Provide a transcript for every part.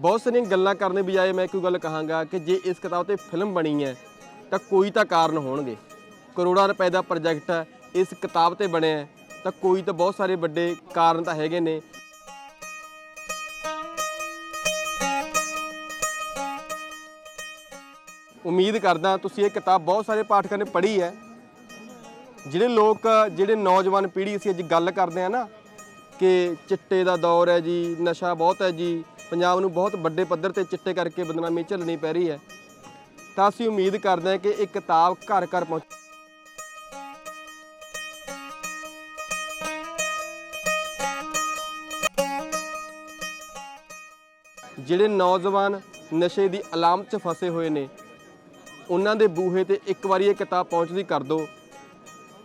ਬਹੁਤ ਸਾਰੀਆਂ ਗੱਲਾਂ ਕਰਨ ਦੀ ਬਜਾਏ ਮੈਂ ਇੱਕੋ ਗੱਲ ਕਹਾਂਗਾ ਕਿ ਜੇ ਇਸ ਕਿਤਾਬ ਤੇ ਫਿਲਮ ਬਣੀ ਹੈ, ਤਾਂ ਕੋਈ ਤਾਂ ਕਾਰਨ ਹੋਣਗੇ। ਕਰੋੜਾਂ ਰੁਪਏ ਦਾ ਪ੍ਰੋਜੈਕਟ ਇਸ ਕਿਤਾਬ ਤੇ ਬਣਿਆ ਤਾਂ ਕੋਈ ਤਾਂ ਬਹੁਤ ਸਾਰੇ ਵੱਡੇ ਕਾਰਨ ਤਾਂ ਹੈਗੇ ਨੇ। ਉਮੀਦ ਕਰਦਾ ਤੁਸੀਂ ਇਹ ਕਿਤਾਬ ਬਹੁਤ ਸਾਰੇ ਪਾਠਕਾਂ ਨੇ ਪੜ੍ਹੀ ਹੈ। ਜਿਹੜੇ ਲੋਕ, ਜਿਹੜੇ ਨੌਜਵਾਨ ਪੀੜ੍ਹੀ ਅਸੀਂ ਅੱਜ ਗੱਲ ਕਰਦੇ ਆ ਨਾ, ਕਿ ਚਿੱਟੇ ਦਾ ਦੌਰ ਹੈ ਜੀ, ਨਸ਼ਾ ਬਹੁਤ ਹੈ ਜੀ ਪੰਜਾਬ ਨੂੰ ਬਹੁਤ ਵੱਡੇ ਪੱਧਰ ਤੇ ਚਿੱਟੇ ਕਰਕੇ ਬਦਨਾਮੀ ਝੱਲਣੀ ਪੈ ਰਹੀ ਹੈ। ਤਾਂ ਅਸੀਂ ਉਮੀਦ ਕਰਦੇ ਹਾਂ ਕਿ ਇਹ ਕਿਤਾਬ ਘਰ ਘਰ ਪਹੁੰਚ ਜਿਹੜੇ ਨੌਜਵਾਨ ਨਸ਼ੇ ਦੀ ਅਲਾਮਤ 'ਚ ਫਸੇ ਹੋਏ ਨੇ, ਉਹਨਾਂ ਦੇ ਬੂਹੇ ਤੇ ਇੱਕ ਵਾਰੀ ਇਹ ਕਿਤਾਬ ਪਹੁੰਚਦੀ ਕਰ ਦਿਓ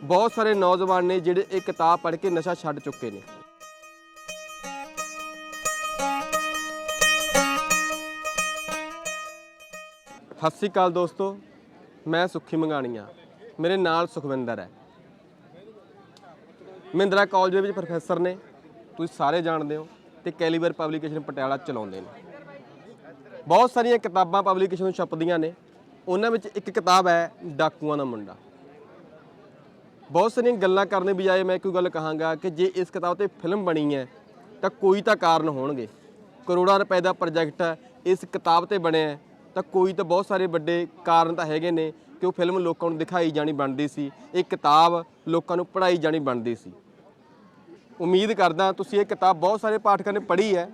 ਬਹੁਤ ਸਾਰੇ ਨੌਜਵਾਨ ਨੇ ਜਿਹੜੇ ਇਹ ਕਿਤਾਬ ਪੜ੍ਹ ਕੇ ਨਸ਼ਾ ਛੱਡ ਚੁੱਕੇ ਨੇ। ਸਤਿ ਸ਼੍ਰੀ ਅਕਾਲ ਦੋਸਤੋ ਮੈਂ ਸੁੱਖੀ ਮੰਗਾਣੀਆਂ ਮੇਰੇ ਨਾਲ ਸੁਖਵਿੰਦਰ ਹੈ। ਮਹਿੰਦਰਾ ਕਾਲਜ ਦੇ ਵਿੱਚ ਪ੍ਰੋਫੈਸਰ ਨੇ ਤੁਸੀਂ ਸਾਰੇ ਜਾਣਦੇ ਹੋ ਤੇ ਕੈਲੀਬਰ ਪਬਲੀਕੇਸ਼ਨ ਪਟਿਆਲਾ ਚਲਾਉਂਦੇ ਨੇ। ਬਹੁਤ ਸਾਰੀਆਂ ਕਿਤਾਬਾਂ ਪਬਲੀਕੇਸ਼ਨ ਨੂੰ ਛਪਦੀਆਂ ਨੇ ਉਹਨਾਂ ਵਿੱਚ ਇੱਕ ਕਿਤਾਬ ਹੈ ਡਾਕੂਆਂ ਦਾ ਮੁੰਡਾ। ਬਹੁਤ ਸਾਰੀਆਂ ਗੱਲਾਂ ਕਰਨ ਦੀ ਬਜਾਏ ਮੈਂ ਇੱਕੋ ਗੱਲ ਕਹਾਂਗਾ ਕਿ ਜੇ ਇਸ ਕਿਤਾਬ ਤੇ ਫਿਲਮ ਬਣੀ ਹੈ ਤਾਂ ਕੋਈ ਤਾਂ ਕਾਰਨ ਹੋਣਗੇ। ਕਰੋੜਾਂ ਰੁਪਏ ਦਾ ਪ੍ਰੋਜੈਕਟ ਇਸ ਕਿਤਾਬ ਤੇ ਬਣਿਆ ਹੈ, ਤਾਂ ਕੋਈ ਤਾਂ ਬਹੁਤ ਸਾਰੇ ਵੱਡੇ ਕਾਰਨ ਤਾਂ ਹੈਗੇ ਨੇ ਕਿ ਉਹ ਫਿਲਮ ਲੋਕਾਂ ਨੂੰ ਦਿਖਾਈ ਜਾਣੀ ਬਣਦੀ ਸੀ, ਇਹ ਕਿਤਾਬ ਲੋਕਾਂ ਨੂੰ ਪੜ੍ਹਾਈ ਜਾਣੀ ਬਣਦੀ ਸੀ। ਉਮੀਦ ਕਰਦਾ ਤੁਸੀਂ ਇਹ ਕਿਤਾਬ ਬਹੁਤ ਸਾਰੇ ਪਾਠਕਾਂ ਨੇ ਪੜ੍ਹੀ ਹੈ।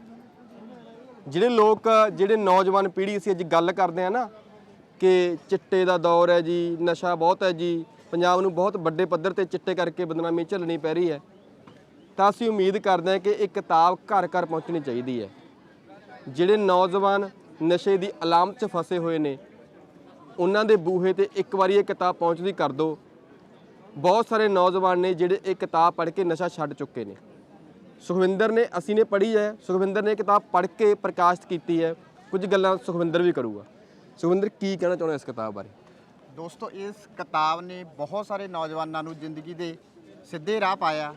ਜਿਹੜੇ ਲੋਕ, ਜਿਹੜੇ ਨੌਜਵਾਨ ਪੀੜ੍ਹੀ ਅਸੀਂ ਅੱਜ ਗੱਲ ਕਰਦੇ ਆ ਨਾ ਕਿ ਚਿੱਟੇ ਦਾ ਦੌਰ ਹੈ ਜੀ, ਨਸ਼ਾ ਬਹੁਤ ਹੈ ਜੀ, ਪੰਜਾਬ ਨੂੰ ਬਹੁਤ ਵੱਡੇ ਪੱਧਰ ਤੇ ਚਿੱਟੇ ਕਰਕੇ ਬਦਨਾਮੀ ਝੱਲਣੀ ਪੈ ਰਹੀ ਹੈ। ਤਾਂ ਅਸੀਂ ਉਮੀਦ ਕਰਦੇ ਹਾਂ ਕਿ ਇਹ ਕਿਤਾਬ ਘਰ ਘਰ ਪਹੁੰਚਣੀ ਚਾਹੀਦੀ ਹੈ। ਜਿਹੜੇ ਨੌਜਵਾਨ ਨਸ਼ੇ ਦੀ ਅਲਾਮਤ 'ਚ ਫਸੇ ਹੋਏ ਨੇ। ਉਹਨਾਂ ਦੇ ਬੂਹੇ ਤੇ ਇੱਕ ਵਾਰੀ ਇਹ ਕਿਤਾਬ ਪਹੁੰਚਦੀ ਕਰ ਦਿਓ ਬਹੁਤ ਸਾਰੇ ਨੌਜਵਾਨ ਨੇ ਜਿਹੜੇ ਇਹ ਕਿਤਾਬ ਪੜ੍ਹ ਕੇ ਨਸ਼ਾ ਛੱਡ ਚੁੱਕੇ ਨੇ। ਸੁਖਵਿੰਦਰ ਨੇ, ਅਸੀਂ ਨੇ ਪੜ੍ਹੀ ਹੈ। ਸੁਖਵਿੰਦਰ ਨੇ ਇਹ ਕਿਤਾਬ ਪੜ੍ਹ ਕੇ ਪ੍ਰਕਾਸ਼ਿਤ ਕੀਤੀ ਹੈ। ਕੁਝ ਗੱਲਾਂ ਸੁਖਵਿੰਦਰ ਵੀ ਕਰੂਗਾ। ਸੁਖਵਿੰਦਰ, ਕੀ ਕਹਿਣਾ ਚਾਹੁੰਦਾ ਇਸ ਕਿਤਾਬ ਬਾਰੇ? ਦੋਸਤੋ, ਇਸ ਕਿਤਾਬ ਨੇ ਬਹੁਤ ਸਾਰੇ ਨੌਜਵਾਨਾਂ ਨੂੰ ਜ਼ਿੰਦਗੀ ਦੇ ਸਿੱਧੇ ਰਾਹ ਪਾਇਆ।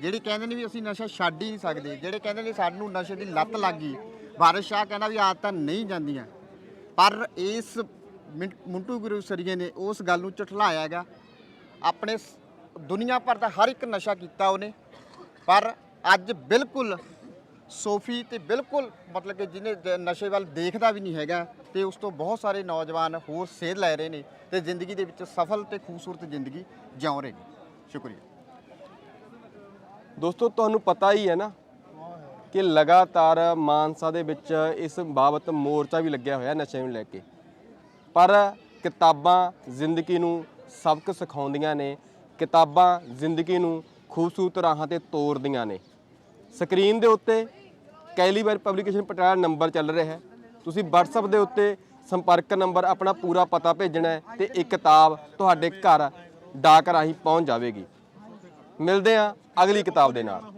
ਜਿਹੜੇ ਕਹਿੰਦੇ ਨੇ ਵੀ ਅਸੀਂ ਨਸ਼ਾ ਛੱਡ ਹੀ ਨਹੀਂ ਸਕਦੇ। ਜਿਹੜੇ ਕਹਿੰਦੇ ਨੇ ਸਾਨੂੰ ਨਸ਼ੇ ਦੀ ਲੱਤ ਲੱਗ ਗਈ। ਵਾਰਿਸ ਸ਼ਾਹ ਕਹਿੰਦਾ ਵੀ ਆਦਤਾਂ ਨਹੀਂ ਜਾਂਦੀਆਂ। ਪਰ ਇਸ ਮਿੰ- ਮੁੰਟੂ ਗੁਰੂ ਸਰੀਏ ਨੇ ਉਸ ਗੱਲ ਨੂੰ ਝੁਠਲਾਇਆ ਹੈਗਾ। ਆਪਣੇ ਸ- ਦੁਨੀਆ ਭਰ ਦਾ ਹਰ ਇੱਕ ਨਸ਼ਾ ਕੀਤਾ ਉਹਨੇ। ਪਰ ਅੱਜ ਬਿਲਕੁਲ ਸੋਫੀ ਤੇ ਬਿਲਕੁਲ ਮਤਲਬ ਕਿ ਜਿਹਨੇ ਜ- ਨਸ਼ੇ ਵੱਲ ਦੇਖਦਾ ਵੀ ਨਹੀਂ ਹੈਗਾ ਤੇ ਉਸ ਤੋਂ ਬਹੁਤ ਸਾਰੇ ਨੌਜਵਾਨ ਹੋਰ ਸੇਧ ਲੈ ਰਹੇ ਨੇ ਤੇ ਜ਼ਿੰਦਗੀ ਦੇ ਵਿੱਚ ਸਫਲ ਤੇ ਖੂਬਸੂਰਤ ਜ਼ਿੰਦਗੀ ਜਿਉਂ ਰਹੇ ਨੇ। ਸ਼ੁਕਰੀਆ। ਦੋਸਤੋ, ਤੁਹਾਨੂੰ ਪਤਾ ਹੀ ਹੈ ਨਾ ਕਿ ਲਗਾਤਾਰ ਮਾਨਸਾ ਦੇ ਵਿੱਚ ਇਸ ਬਾਬਤ ਮੋਰਚਾ ਵੀ ਲੱਗਿਆ ਹੋਇਆ ਨਸ਼ੇ ਨੂੰ ਲੈ ਕੇ। ਪਰ ਕਿਤਾਬਾਂ ਜ਼ਿੰਦਗੀ ਨੂੰ ਸਬਕ ਸਿਖਾਉਂਦੀਆਂ ਨੇ, ਕਿਤਾਬਾਂ ਜ਼ਿੰਦਗੀ ਨੂੰ ਖੂਬਸੂਰਤ ਰਾਹਾਂ ਤੇ ਤੋਰਦੀਆਂ ਨੇ। ਸਕਰੀਨ ਦੇ ਉੱਤੇ ਕੈਲੀਬਰ ਪਬਲੀਕੇਸ਼ਨ ਪਟਿਆਲਾ ਨੰਬਰ ਚੱਲ ਰਿਹਾ ਹੈ। ਤੁਸੀਂ WhatsApp ਦੇ ਉੱਤੇ ਸੰਪਰਕ ਨੰਬਰ ਆਪਣਾ ਪੂਰਾ ਪਤਾ ਭੇਜਣਾ ਹੈ ਤੇ ਇਹ ਕਿਤਾਬ ਤੁਹਾਡੇ ਘਰ ਡਾਕ ਰਾਹੀਂ ਪਹੁੰਚ ਜਾਵੇਗੀ। ਮਿਲਦੇ ਹਾਂ ਅਗਲੀ ਕਿਤਾਬ ਦੇ ਨਾਲ।